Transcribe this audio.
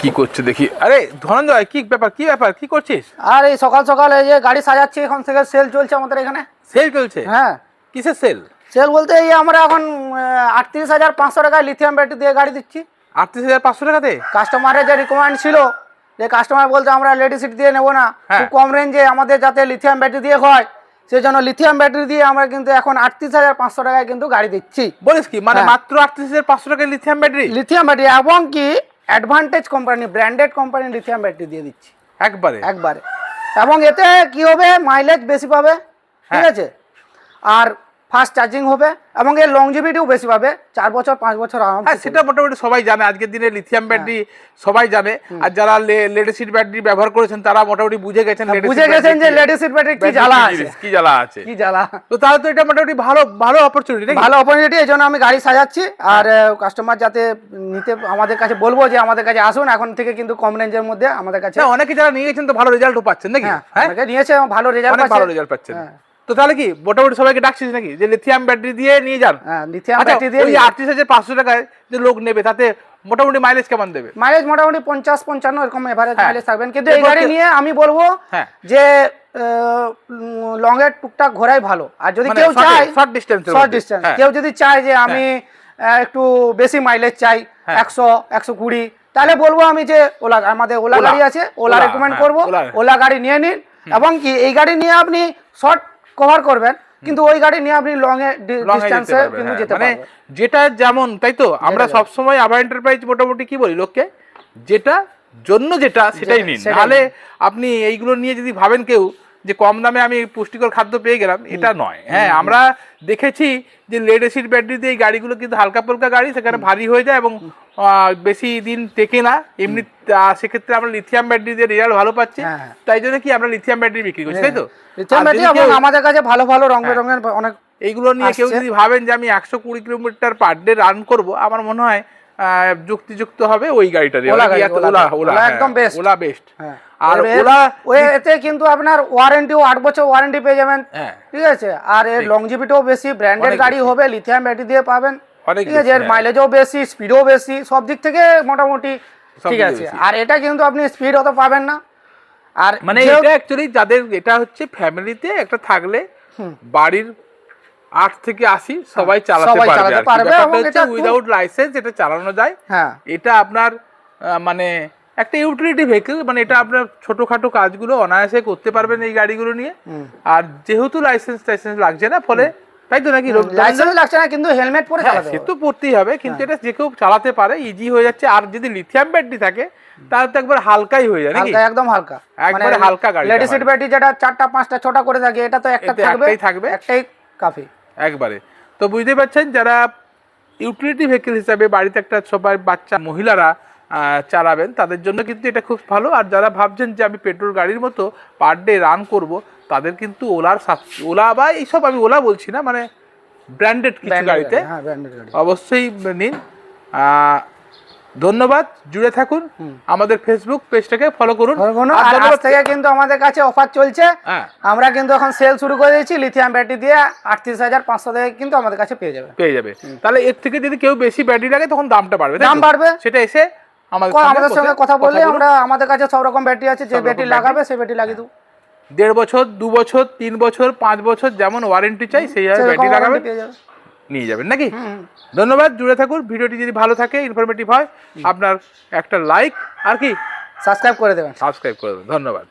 কি করছে দেখি। আরে ধনঞ্জয় কি ব্যাপার কি ব্যাপার কি করছিস? আর এই সকাল সকাল এই যে গাড়ি সাজাচ্ছি এখন থেকে সেল চলছে আমাদের এখানে। সেল চলছে? হ্যাঁ। কিসের সেল সেল বলতে এই আমরা এখন আটত্রিশ হাজার পাঁচশো টাকায় লিথিয়াম ব্যাটারি দিয়ে গাড়ি দিচ্ছি। আটত্রিশ হাজার পাঁচশো টাকাতে? কাস্টমারের যে রিকোয়ারমেন্ট ছিল যে কাস্টমার বলতে আমরা লেডি সিট দিয়ে নেব না হ্যাঁ। খুব কম রেঞ্জে আমাদের যাতে লিথিয়াম ব্যাটারি দিয়ে হয় সেই জন্য লিথিয়াম ব্যাটারি দিয়ে আমরা কিন্তু এখন আটত্রিশ হাজার পাঁচশো টাকায় কিন্তু গাড়ি দিচ্ছি। বলিস কি? মানে হ্যাঁ। মাত্র আটত্রিশ হাজার পাঁচশো টাকায় লিথিয়াম ব্যাটারি লিথিয়াম ব্যাটারি এবং কি advantage company branded company lithium battery দিয়ে দিচ্ছি। একবারে? একবারে। এবং এতে কি হবে? মাইলেজ বেশি পাবে। ঠিক হ্যাঁ। আছে? আর ফাস্ট চার্জিং হবে এবং এর লংজিভিটিও বেশি পাবে। চার বছর পাঁচ বছর আরাম হ্যাঁ সেটা মোটামুটি সবাই জানে। আজকের দিনে লিথিয়াম ব্যাটারি সবাই জানে। আর যারা লেডিসিড ব্যাটারি ব্যবহার করেছেন তারা মোটামুটি বুঝে গেছেন বুঝে গেছেন যে battery কি- লেডি সিট ব্যাটারি কি জ্বালা আছে। কি জ্বালা আছে। কি জ্বালা। তো তাহলে তো এটা মোটামুটি ভালো ভালো অপরচুনিটি নাকি? ভালো অপরচুনিটি এই জন্য আমি গাড়ি সাজাচ্ছি। আর কাস্টমার যাতে নিতে আমাদের কাছে বলব যে আমাদের কাছে আসুন। এখন থেকে কিন্তু কম রেঞ্জের মধ্যে আমাদের কাছে অনেকে যারা নিয়ে গেছেন তো ভালো রেজাল্টও পাচ্ছেন নাকি? হ্যাঁ হ্যাঁ? নিয়েছে এবং ভালো রেজাল্ট ভালো রেজাল্ট পাচ্ছেন। হ্যাঁ। তো তাহলে কি মোটামুটি সবাইকে ডাকছিস নাকি যে লিথিয়াম ব্যাটারি দিয়ে নিয়ে যান হ্যাঁ লিথিয়াম আচ্ছা ব্যাটারি দিয়ে ওই আটত্রিশ হাজার পাঁচশো টাকায় যে লোক নেবে তাতে মোটামুটি মাইলেজ কেমন দেবে মাইলেজ মোটামুটি পঞ্চাশ পঞ্চান্ন এরকম এভারেজ হ্যাঁ। মাইলেজ থাকবেন কিন্তু এই গাড়ি নিয়ে আমি বলব হ্যাঁ। যে লং এর টুকটাক ঘোরাই ভালো আর যদি মানে কেউ চায় distance এর শর্ট। ডিস্টেন্স হ্যাঁ। কেউ যদি চায় যে আমি একটু বেশি মাইলেজ চাই হ্যাঁ। একশো একশো কুড়ি তাহলে বলব আমি যে ওলা আমাদের ওলা গাড়ি আছে ওলা রেকমেন্ড হ্যাঁ, করব। ওলা গাড়ি নিয়ে নিন এবং কি এই গাড়ি নিয়ে আপনি শর্ট কভার করবেন কিন্তু ওই গাড়ি নিয়ে আপনি লং এ ডিসটেন্সে কিন্তু যেতে পারবেন, কিন্তু হ্যাঁ। যেতে মানে পারবেন। যেটা যেমন তাই তো? আমরা সব সময় আবার এন্টারপ্রাইজ মোটামুটি কি বলি লোককে? যেটা জন্য যেটা সেটাই নিন। তাহলে আপনি এইগুলো নিয়ে যদি ভাবেন কেউ যে কম দামে আমি পুষ্টিকর খাদ্য পেয়ে গেলাম এটা নয়। হ্যাঁ আমরা দেখেছি যে লেড এসিড ব্যাটারি দিয়ে এই গাড়িগুলো কিন্তু হালকা পালকা গাড়ি সেখানে ভারী হয়ে যায় এবং বেশি দিন টেকে না। এমনি সেক্ষেত্রে আমরা লিথিয়াম ব্যাটারি দিয়ে রেজাল্ট ভালো পাচ্ছি। হ্যাঁ, হ্যাঁ। তাই জন্য কি আমরা লিথিয়াম ব্যাটারি বিক্রি করছি তাই তো? লিথিয়াম ব্যাটারি কেউ- আমাদের কাছে ভালো ভালো রঙ হ্যাঁ। বেরঙের অনেক এইগুলো নিয়ে কেউ যদি ভাবেন যে আমি একশো কুড়ি কিলোমিটার পার ডে রান করব আমার মনে হয় যুক্তিযুক্ত হবে ওই গাড়িটা দিয়ে। ওলা ওলা হ্যাঁ, একদম best। ওলা বেস্ট হ্যাঁ। আর ওলা এতে কিন্তু আপনার ওয়ারেন্টিও আট বছর ওয়ারেন্টি পেয়ে যাবেন। হ্যাঁ। ঠিক আছে? আর এর লংজিভিটিও বেশি ব্র্যান্ডেড গাড়ি হবে লিথিয়াম ব্যাটারি দিয়ে পাবেন। ঠিক আছে? এর। মাইলেজও বেশি স্পিডও বেশি সব দিক থেকে মোটামুটি ঠিক আছে। আর এটা কিন্তু আপনি স্পিড অত পাবেন না। আর মানে এটা অ্যাকচুয়ালি যাদের এটা হচ্ছে ফ্যামিলিতে একটা থাকলে বাড়ির আট থেকে আশি সবাই চালাতে পারবে চালাতে। পারবে। এটা উইদাউট লাইসেন্স এটা চালানো যায়। হ্যাঁ। এটা আপনার মানে একটা ইউটিলিটি ভেহিকেল মানে এটা আপনার ছোটখাটো কাজগুলো অনায়াসে করতে পারবেন এই গাড়িগুলো নিয়ে। আর যেহেতু লাইসেন্স টাইসেন্স লাগছে না ফলে তাই তো নাকি লাইসেন্স লাগছে না কিন্তু হেলমেট পরে হ্যাঁ, চালাতে সে। তো পড়তেই হবে কিন্তু এটা যে কেউ চালাতে পারে ইজি হয়ে যাচ্ছে। আর যদি লিথিয়াম ব্যাটারি থাকে তাহলে তো একবার হালকাই হয়ে যায় নাকি? একদম হালকা। একবারে হালকা গাড়িটা লেডি সিট ব্যাটারি যেটা চারটা পাঁচটা ছটা করে থাকে এটা তো একটা এতে থাকবে একটাই থাকবে। একটাই কাফি। একবারে। তো বুঝতে পারছেন যারা ইউটিলিটি ভেহিকেল হিসাবে বাড়িতে একটা সবাই বাচ্চা মহিলারা চালাবেন তাদের জন্য কিন্তু এটা খুব ভালো। আর যারা ভাবছেন যে আমি পেট্রোল গাড়ির মতো পার ডে রান করব তাদের কিন্তু ওলার ওলা বা এইসব আমি ওলা বলছি না মানে ব্র্যান্ডেড কিছু গাড়িতে হ্যাঁ অবশ্যই নিন। ধন্যবাদ জুড়ে থাকুন। আমাদের ফেসবুক পেজটাকে ফলো করুন। আর আর আজ থেকে কিন্তু আমাদের কাছে অফার চলছে। হ্যাঁ। আমরা কিন্তু এখন সেল শুরু করে দিয়েছি। লিথিয়াম ব্যাটারি দিয়ে আটত্রিশ হাজার পাঁচশো থেকে কিন্তু আমাদের কাছে পেয়ে যাবে। পেয়ে যাবে। তাহলে এর থেকে যদি কেউ বেশি ব্যাটারি লাগে তখন দামটা বাড়বে দাম বাড়বে। সেটা এসে আমাদের সঙ্গে কথা বললে আমরা আমাদের কাছে সব রকম ব্যাটারি আছে। যে ব্যাটারি লাগাবে সেই ব্যাটারি লাগিয়ে দেবো। দেড় বছর দু বছর তিন বছর পাঁচ বছর যেমন ওয়ারেন্টি চাই সেই ব্যাটারি যাবে। নিয়ে যাবেন নাকি? ধন্যবাদ জুড়ে থাকুন। ভিডিওটি যদি ভালো থাকে ইনফরমেটিভ হয় আপনার একটা লাইক আর কি? সাবস্ক্রাইব করে দেবেন। সাবস্ক্রাইব করে দেবেন ধন্যবাদ।